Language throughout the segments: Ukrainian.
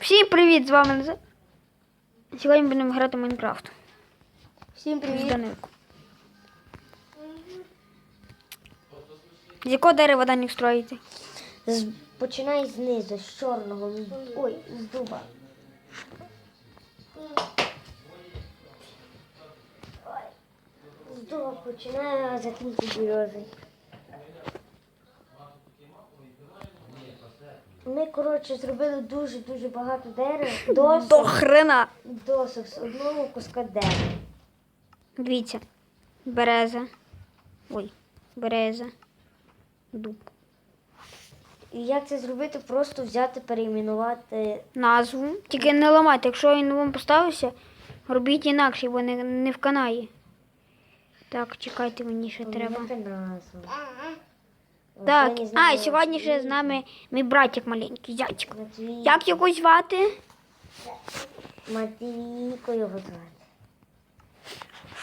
Всім привіт! З вами Назар. Сьогодні будемо грати в Майнкрафт. Всім привіт. Данилко. З якого дерева Данік строїти? З... Починай знизу, з чорного. Ой, з дуба. З дуба починаю, а закінчу березою. Ми, коротше, зробили дуже-дуже багато дерев. До хрена! досок з одного куска дерева. Дивіться. Береза. Ой, береза. Дуб. І як це зробити? Просто взяти, перейменувати. Назву. Тільки не ламайте. Якщо він вам поставився, робіть інакше, бо не, не вканає. Так, чекайте, мені ще треба. поміняти назву. Так, а, і сьогодні ще з нами мій братик маленький, зятик. Матвій. Як його звати? Матвійко його звати.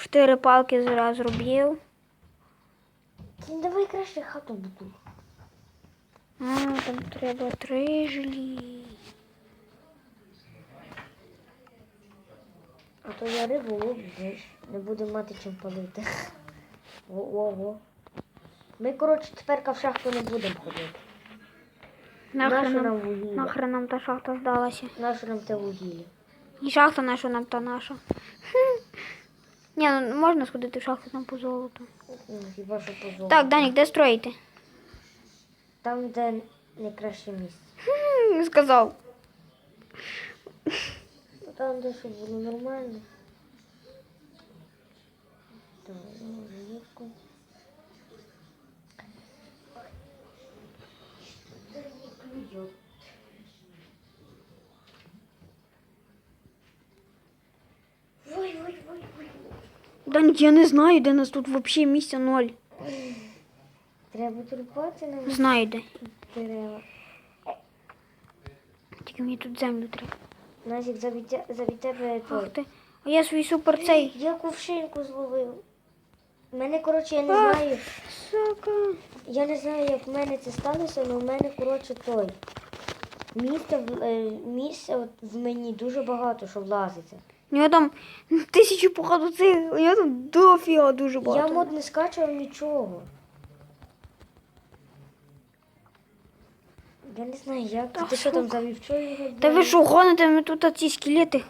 Чотири палки зараз зробив. Ти давай краще хату буду. А, там треба три жилі. А то я рибу ловлю, не буду мати чим палити. Во-во-во. Ми, коротше, тепер в шахту не будемо ходити. Нахрен нам нам, нахрен нам та шахта здалася. Нащо нам те вугілля? І шахта наша нам та наша. Ні, ну можна сходити в шахту там по золоту. Ну, Хіба що позову. Так, Данік, де строїти? Там, де найкраще місце. Хм, Сказав. Ну, Там, де щоб було нормально. Давай, Я не знаю, де нас тут взагалі місця ноль. Треба турбувати нам Знаю де. дерева. Тільки мені тут землю треба. Назік, тебе той. Ах ти. А я свій супер цей. Я кувшинку зловив. Мене, коротше, я не А. знаю. Сука. Я не знаю, як в мене це сталося, але в мене, коротше, той. Місце, в- е, місця от в мені дуже багато, що влазиться. У нього там тисячі походу цих. У нього там дофіга дуже багато. Я мод не скачав нічого. Я не знаю, як. Та Ти що там? Його? Та ви що, гоните ми тут ці скелети?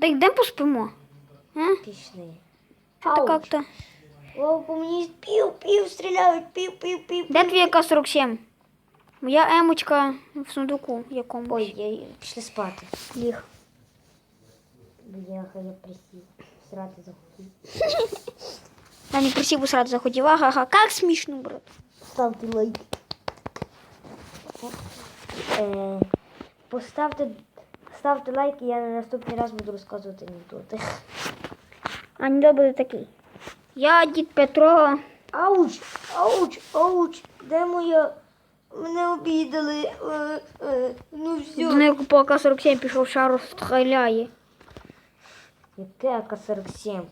Та йдемо поспимо. А? Пішли. То Ауч. як-то? О, по мені пів, пів стріляють, пів, пів, пів. Де твій АК-47? Моя емочка в сундуку якому. Ой, я... пішли спати. ліг. Бляха, я присів. Срати захотів. Я не просив усрати захотів. Ага, як смішно, брат. Ставте лайк. Е, поставте, ставте лайк, і я на наступний раз буду розказувати анекдоти. Анекдот буде такий. Я дід Петро. Ауч! Ауч! Ауч! Де моя? Мене обідали. Е, е, ну все. Неї по АК-47 пішов шару стріляє. Яке АК-47?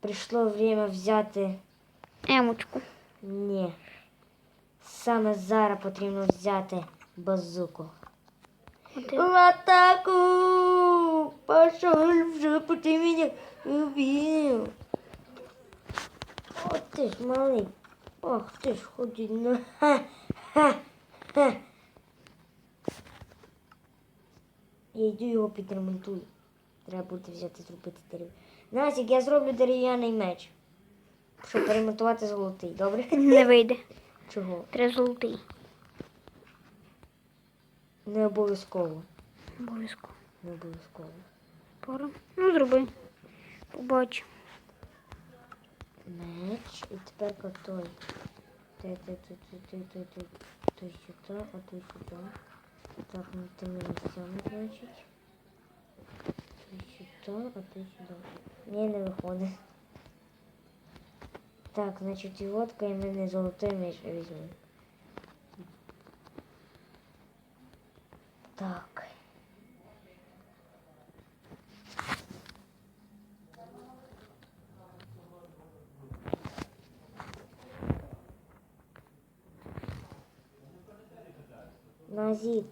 Прийшло время взяти. Емочку. Ні. Саме зараз потрібно взяти базуку. В атаку! Пошел в жопу, ты меня убил. От ти ж малий. Ох ти ж ході ха, ха. Я йду його підремонтую. Треба буде взяти зробити дерево. Насік, я зроблю дерев'яний меч. Щоб перемонтувати золотий, добре? Не вийде. Чого? Треба золотий. Не обов'язково. Обов'язково. Не обов'язково. Пора. Ну, зроби. Побачу. Меч. І тепер той. Ти, ти, ти, ти, ти, ти, ти, ти сюди, а ти сюди. Так, ну ти мені сьому, значить. Сюди, а ти сюди. Ні, не виходить. Так, значить, і водка і мене золотий меч візьму. Так. Назід.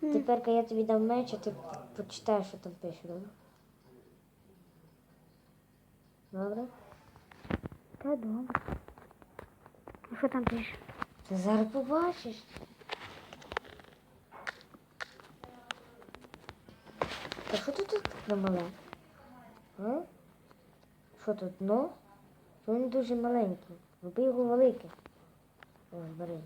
Тепер я тобі дам меч, а ти почитаєш, що там пише, добре? Добре? Та добре. А що там пише? Ти зараз побачиш. Та що тут таке мале? А? Що тут дно? Що він дуже маленький. Роби його великим. Ось, бери.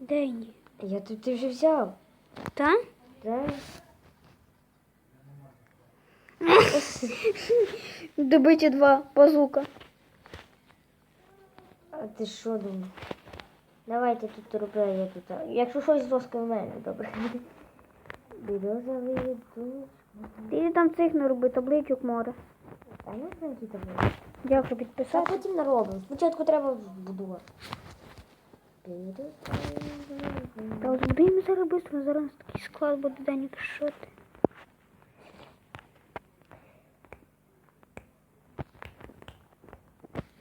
Де ні? Я тут ти вже взяв. Та? Так? Добиті два базука. А ти що думав? Давайте тут роби, я тут. Якщо щось з в мене, добре. Березовий душ. Ти там цих не роби, табличок море. А я знаю, які були. Дякую, А підписати. потім наробимо. Спочатку треба вбудувати. Та от зараз швидко, зараз такий склад буде день пішоти.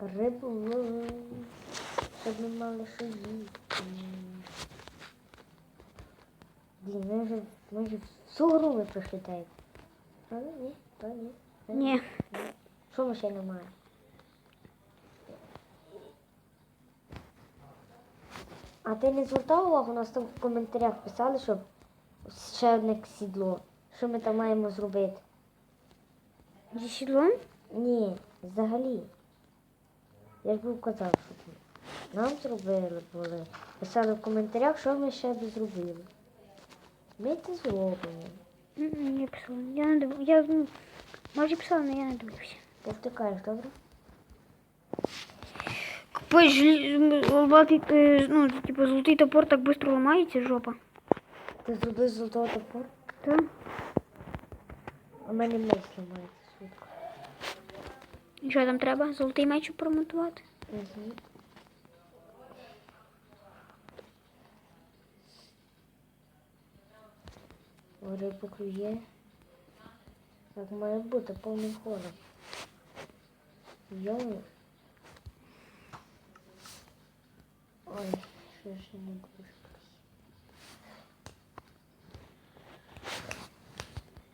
Рибу щоб ми мали що їсти. Блін, ми вже, ми вже всю гру ви прочитаєте. Правда? Ні? Та ні. Ні. Що ми ще не маємо? А ти не звертав увагу, у нас там в коментарях писали, що ще одне сідло. Що ми там маємо зробити? Зі сідлом? Ні, взагалі. Я ж був казав, що нам зробили були. Писали в коментарях, що ми ще б зробили. Ми це зробимо. Я писала. Я не див... Я, ну, може писала, але я не дивився. Ти втикаєш, добре? Купи золотий, е, ну, типу, золотий топор так швидко ламається, жопа. Ти зробив золотого топор, Та? а в мене меч ламається. І що там треба? Золотий меч промотувати? Угу. Рибу клює. Так має бути повним ходом. Йо. Ой, що ж не дуже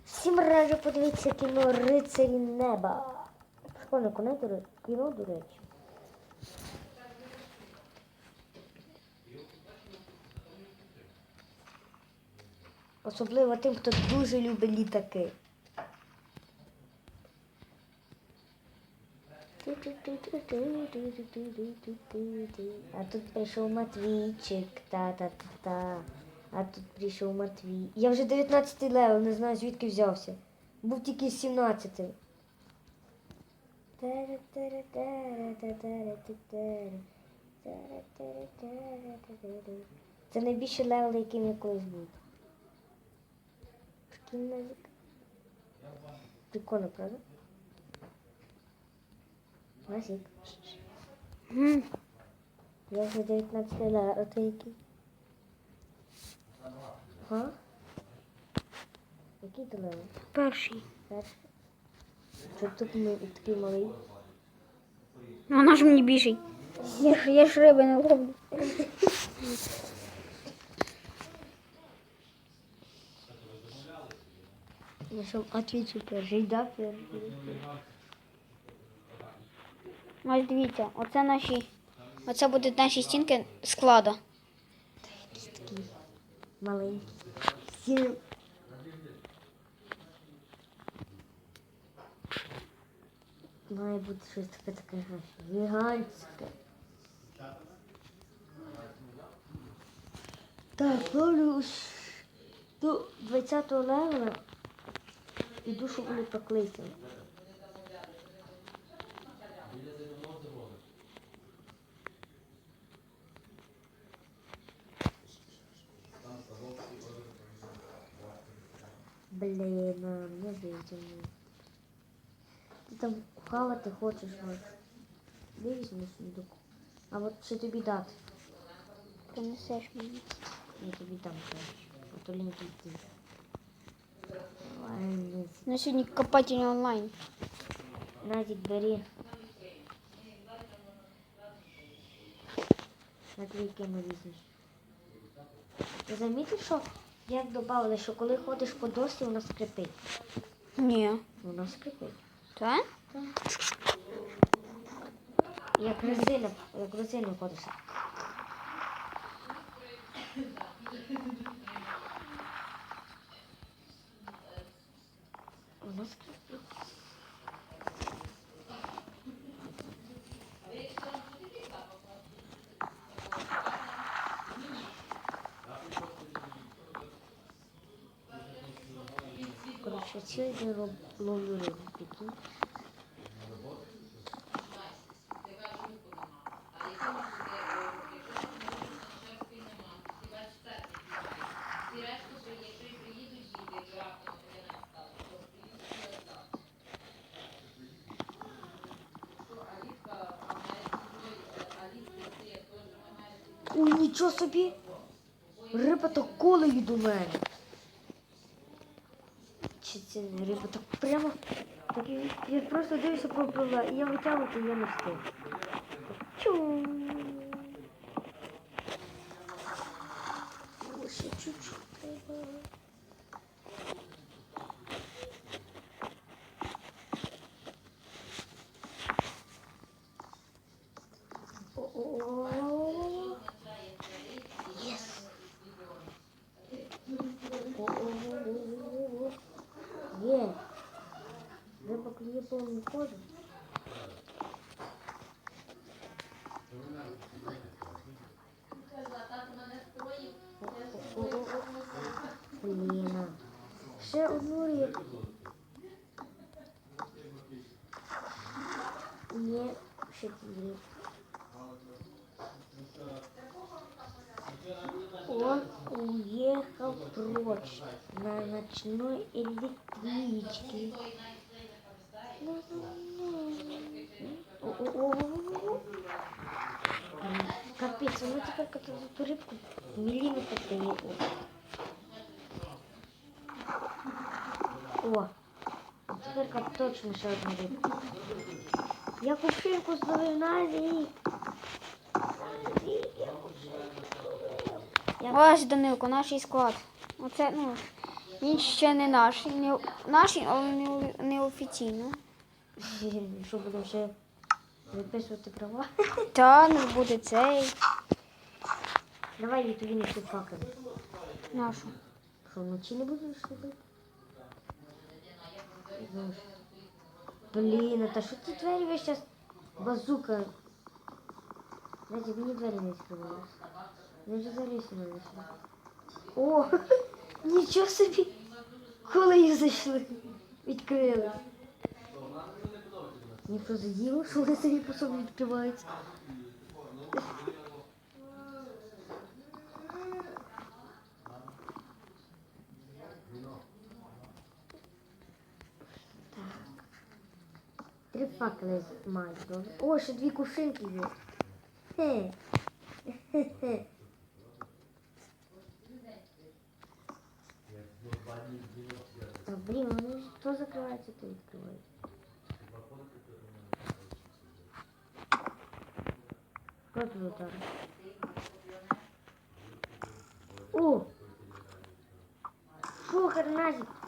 Всім раджу подивитися кіно Рицарі неба. Школьне коне, кіно, до речі. Особливо тим, хто дуже любить літаки. А тут прийшов Матвійчик, та-та-та-та. А тут прийшов Матвій. Я вже 19 левел, не знаю звідки взявся. Був тільки 17. Це найбільший левел, яким я колись був. Шкільна вік. Прикольно, правда? Масік. Я вже 19 левел, а ти який? Га? Який ти левел? Перший. Перший. Що тут ми такий малий? Ну, вона ж мені більший. Я ж, я ж риби не ловлю. Я що, отвічу перший, да, перший. Ось дивіться, оце наші. Оце будуть наші стінки склада. Якийсь має бути щось таке таке гігантське. Так, ловлю до 20 левела і душу вони покликали. Блин, а мне видимо там хавати хочеш, от. Дивись на сундук. А от що тобі дати? Принесеш мені. Я тобі дам коротше. А то лінь ти. На сьогодні копатель онлайн. Назик, бери. Наклейки ми візьмеш. Ти замітив, що як додали, що коли ходиш по досі, вона скрипить. Ні. Вона скрипить. Так? Як резина, як резина ходиться. У нас Короче, все я ловлю рыбу, прикинь. Нічого собі. Риба так колею до мене. Чи це не риба так прямо. Так я, просто дивлюся пропила, і я витягувати я не встиг. Чу. Ось чуть-чуть треба. Ще дві. Он уехал прочь на ночной электричке. Капец, ну теперь как эту рыбку миллиметр дает. О, теперь как точно еще одна рыбка. Я кувшинку зловив на зі. Ось, Данилко, наш склад. Оце, ну, він ще не наш. Не, наш, але не, не офіційно. Що будемо ще виписувати права? Та не буде цей. Давай я тобі не факел. Нашу. Що, вночі не будеш робити? Блін, а та що двері весь час базука? Знаєте, мені двері не відкривалися. Я вже залізла на О, нічого собі. Коли їх зайшли, відкрили. Мені просто діло, що вони самі по собі відкриваються. три факели мать, О, ще две кушинки є. Хе. Хе блин, они что закрывается, то открывают. Вот вот так. О! Шухар, назик!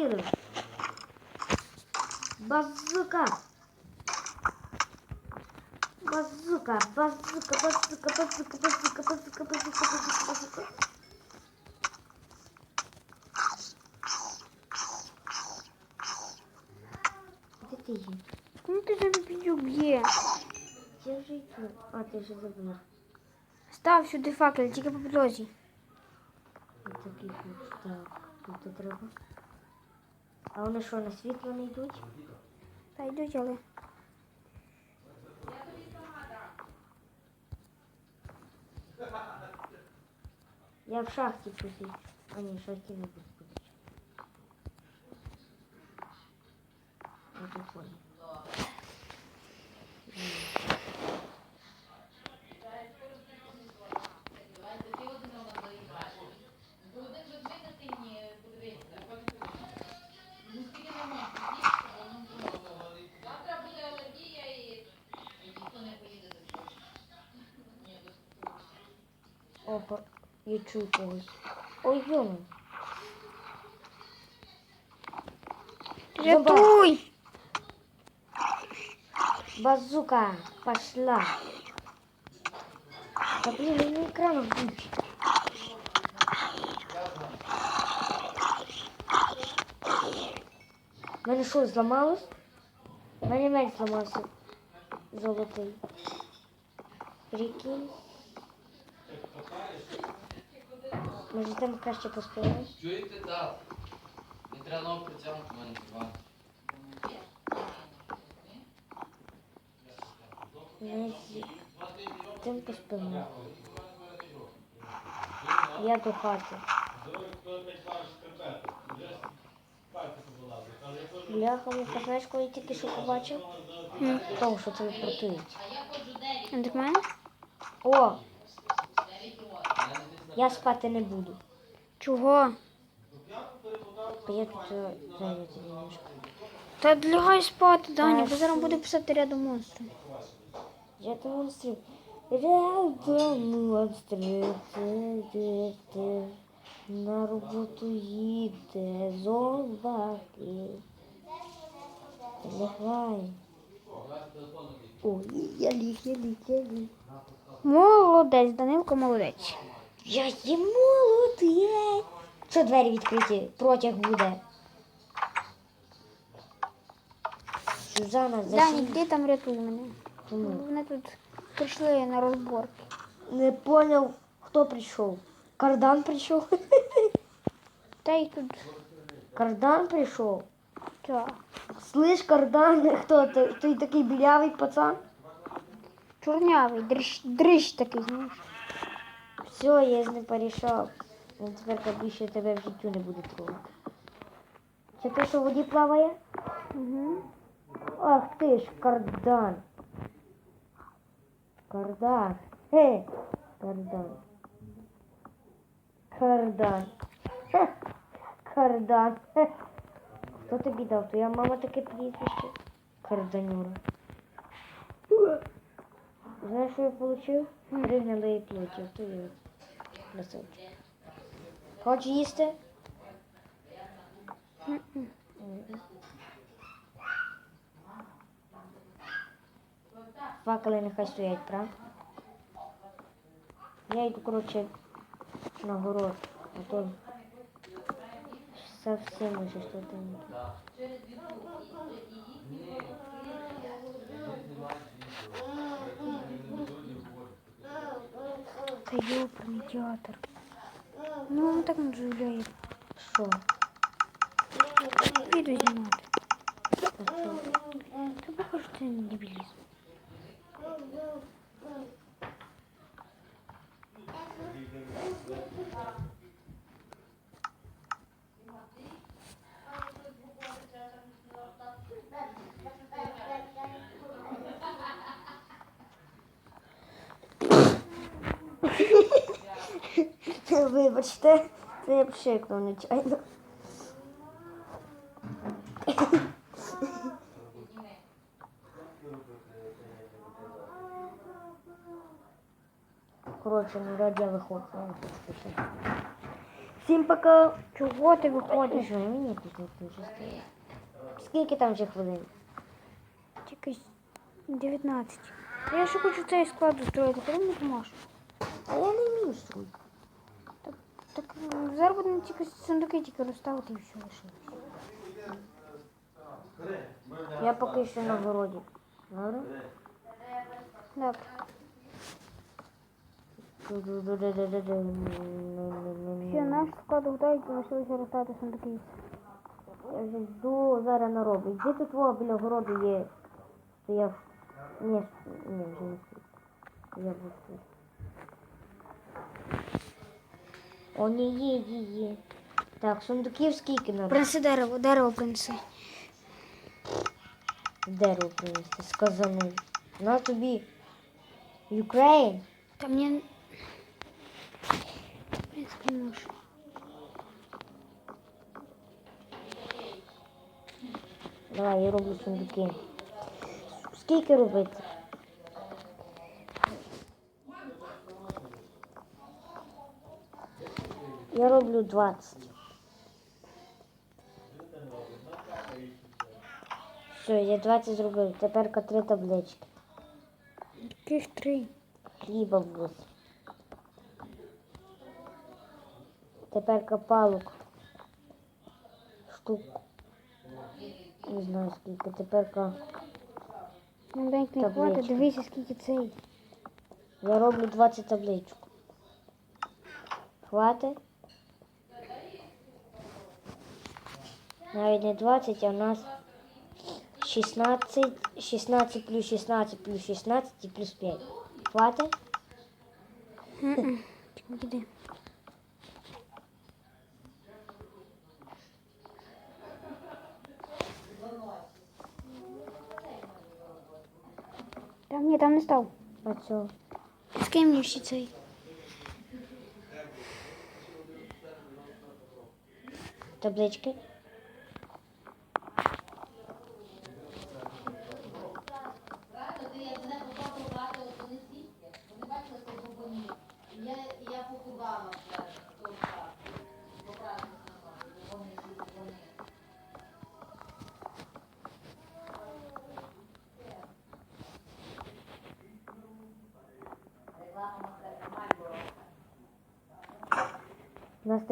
Поцілив. Базука. Базука, базука, базука, базука, базука, базука, базука, базука, базука. Де ти? Ну ти же не б'є. Я вже йду. А, ти вже забула. Став сюди факел, тільки по підлозі. Ось такий ключ. Так, тут треба. А вони що, на світло не йдуть? Та йдуть, але. Я в шахті посидів. А ні, в шахті не буду Я чую когось. Ой, йому. Рятуй! Базука пошла. Да блин, ну экран. У мене що, зламалось? Мене меч зламався. Золотий. Прикинь. Може там краще поспіваєш? Чуєте, так. Не треба притягнути в мене Іван. Тим поспіваєш. Я до хати. Бляха, муха, знаєш, коли я тільки що побачив? Тому що це протують. А до мене? О! Я спати не буду. Чого? Бо я тут е, немножко. Та лягай спати, Даня, бо зараз буде писати рядом монстрів. Там монстрів. Рядом ти. На роботу їде зомбаки. Лягай. Ой, я ліг, я ліг, я ліг. Молодець, Данилко, молодець. Я є молодець. Що двері відкриті? Протяг буде. Сюзанна, засідь. йди там рятуй мене. Чому? Вони тут прийшли на розборки. Не понял, хто прийшов. Кардан прийшов. Та й тут. Кардан прийшов. Так. Слышь, Кардан, хто ти? Той такий білявий пацан? Чорнявий, дрищ, дрищ такий, знаєш. Все, я з ним порішав. Він тепер більше тебе в життю не буде трогати. Це ти, що в воді плаває? Угу. Ах ти ж, кардан. Кардан. Хе. Кардан. Кардан. Хе. Кардан. Хе. Хто тобі дав? Твоя мама таке прізвище? Карданюра. Знаєш, що я отримав? Три гнилої плоті. Красавчик. Хочеш їсти? Факели нехай стоять, правда? Я йду, коротше, на город, а то совсем уже что-то не то. Та йоперний театр. Ну, він так не дозволяє Що? відео знімати. А що? Та покажу, це не дебілізм. Вибачте, це я пшикнув нечайно. Коротше, раді я виходжу. не. Всім пока. Чого ти виходиш? мені тут не стоїть. Скільки там вже хвилин? Тільки 19. Я ще хочу цей склад устроїти, коли мені поможеш? А я не вмію строїти. Так зараз будемо сундуки тільки розставити і все лишилось. Я поки що на городі. Добре? Добре. Все, наш склад готовий, залишилося розставити сундуки. все. Я вже йду зараз на роботу. Де тут твого біля городу є? Стояв. Ні, ні, вже. Я буду. О, ні, є, є, є. Так, сундуків скільки надо? Принеси дерево, дерево принеси. Дерево принести, сказану. На тобі. Ukraine. Та мені. В принципі, не можу. Давай, я роблю сундуки. Скільки робити? Я роблю 20. Все, я 20 зробив. Тепер три таблички. Яких три? Хліба ввоз. Тепер копалок. Штук. Не знаю скільки. Тепер ка- Ну, дай не хватить, дивися, скільки цей. я роблю 20 табличок. Хватить? Навіть не 20, а у нас 16, 16 плюс 16 плюс 16 і плюс 5. Хватить? Чекай, іди. Там ні, там не став. А цього? Скинь мені ще цей. Таблички?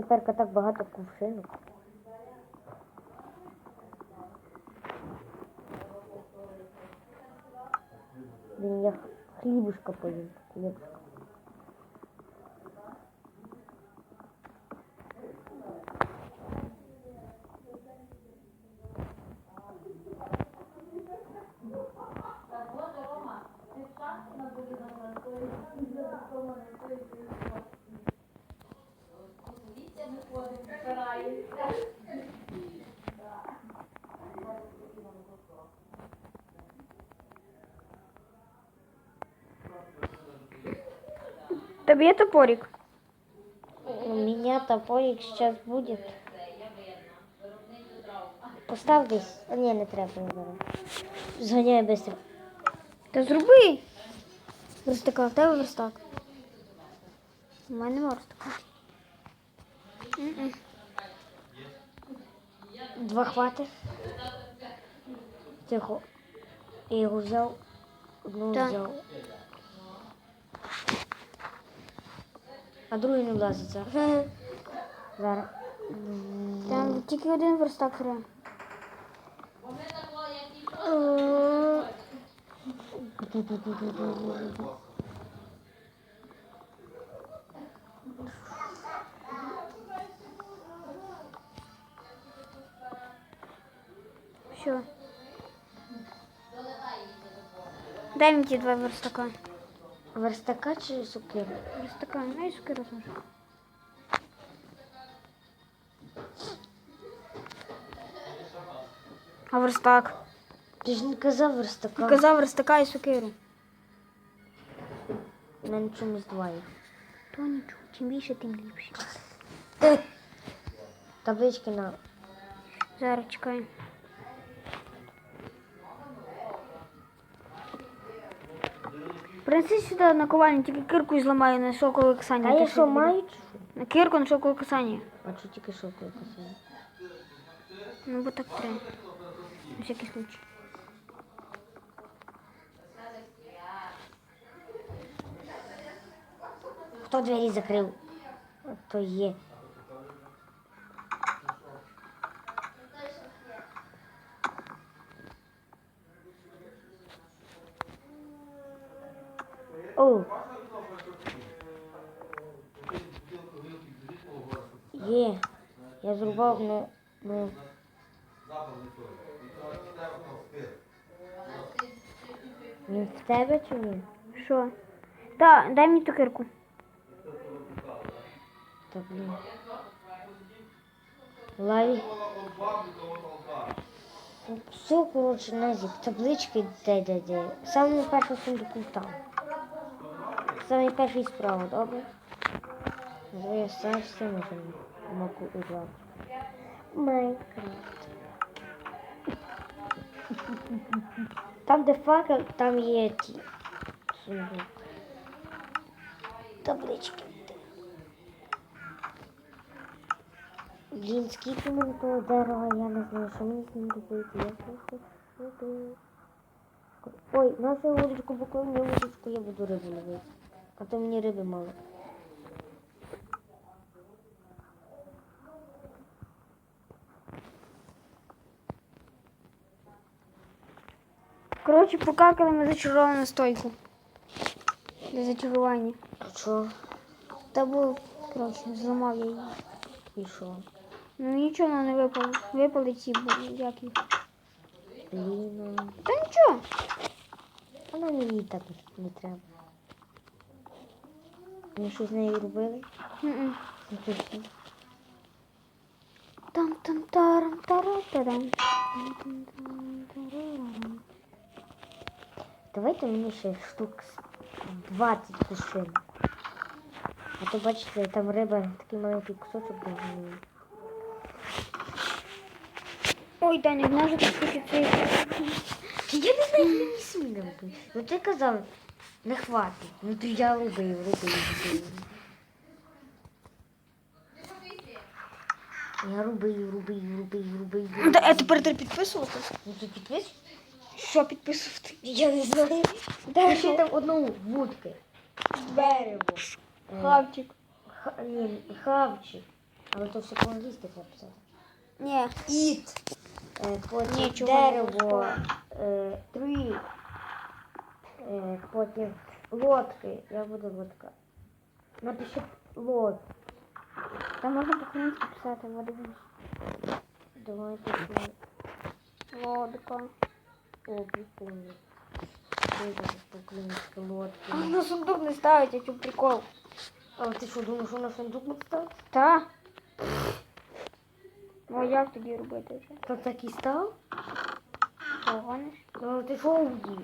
Тепер так багато кувшинок. Блін, я хлібушка поїм. Хлібушка. Тобі є топорик? У меня топорик сейчас будет. Постав десь. А ні, не треба не зараз. Зганяй швидко. Та зроби. Верстака, в тебе верстак. У мене нема верстака. М-м. Два хвати. Тихо. Я його взяв. Одного Так. взяв. А другий не влазиться. Зараз. Там тільки один верстак треба. Все. Дай мені ті два верстака. Верстака чи сукиру? Верстака, ну і сукиру зможу. А верстак? Ти ж не казав верстака. Казав верстака і сукиру. У мене чомусь. То нічого, чим більше, тим ліпше. Таблички на. Зараз чекай. Принеси сюди наковальню, тільки кирку зламаю на шокове касання. А я що, маю? На кирку на шокове касання. А що тільки що касає? Ну, бо так треба. На всякий случай. Хто двері закрив? То є. Є. Я зрубав, ну, ну. Він в тебе чи ні? Що? Так, дай мені ту кирку. Та Та блін. Лай. Все, коротше, назік, таблички де де де. Саме перший сундуку там. Саме перший справа, добре? Я сам все можемо могу узнати. Майнкрафт. Там, де там є ті сундук. Таблички. Блін, скільки мені того дерева, я не знаю, що мені з ним робити. Я просто. Ой, нашу вудочку, поки мені вудочку, я буду рибу ловити. А то мені риби мало. Коротше, покакали ми зачаровану стойку. Для зачарування. А що? Та був, коротше, зламав я її. І що? Ну нічого вона не випало. Випали ці як їх. Блін, ну, Та нічого. вона мені так не треба. Ми щось з нею робили? М-м. Ну, там там тарам тарам тарам там там тарарам Давайте мені ще штук з 20 кушинок. А то бачите, там риба такий маленький кусочок був. ну, Ой, Таня, знаєш, тут скільки цей. Я не знаю, як мені сильно робити. Ну ти казав, не хватить. Ну то я робив, робив, робив. Я робив, робив, робив, робив. Ну, та, а тепер треба підписувати? Ну ти підпис? Що підписувати? Я не знаю. Та ще там одну вудки. Дерево. Е, Хавчик. ха- ні, Хавчик. Але то все по-англійськи треба писати. Ні. Іт. Е, Потім Ні, чого дерево. е, Трі. Е, Потім лодки. Я буду лодка. Напиши лод. Та можна по-українськи писати, подивись. Давайте Лодка. По-українськи лодки. А на сундук не ставить, а чому прикол? А ти що, думаєш, що на сундук буде ставити? Та. Ну а як тоді робити вже? То так і став? Що, гониш? Ну ти що вдів?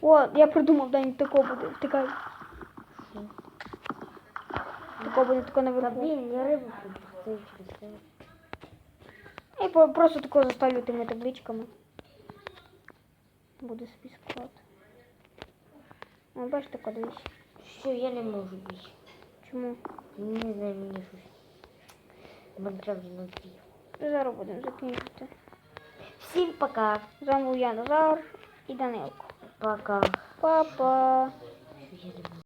О, я придумав, Дань, тако буде. Втикай. Тако буде тако Та наверху. блін, я рибу це. Я по- просто тако заставлю тими табличками. Буде собі склад. Бачиш, тако дивись. Що, я не можу більше. Чому? Не знаю, мені щось. Не вдів. Зараз будемо закінчити. Всім пока. З вами був я Назар і Данилко. Пока. Па-па.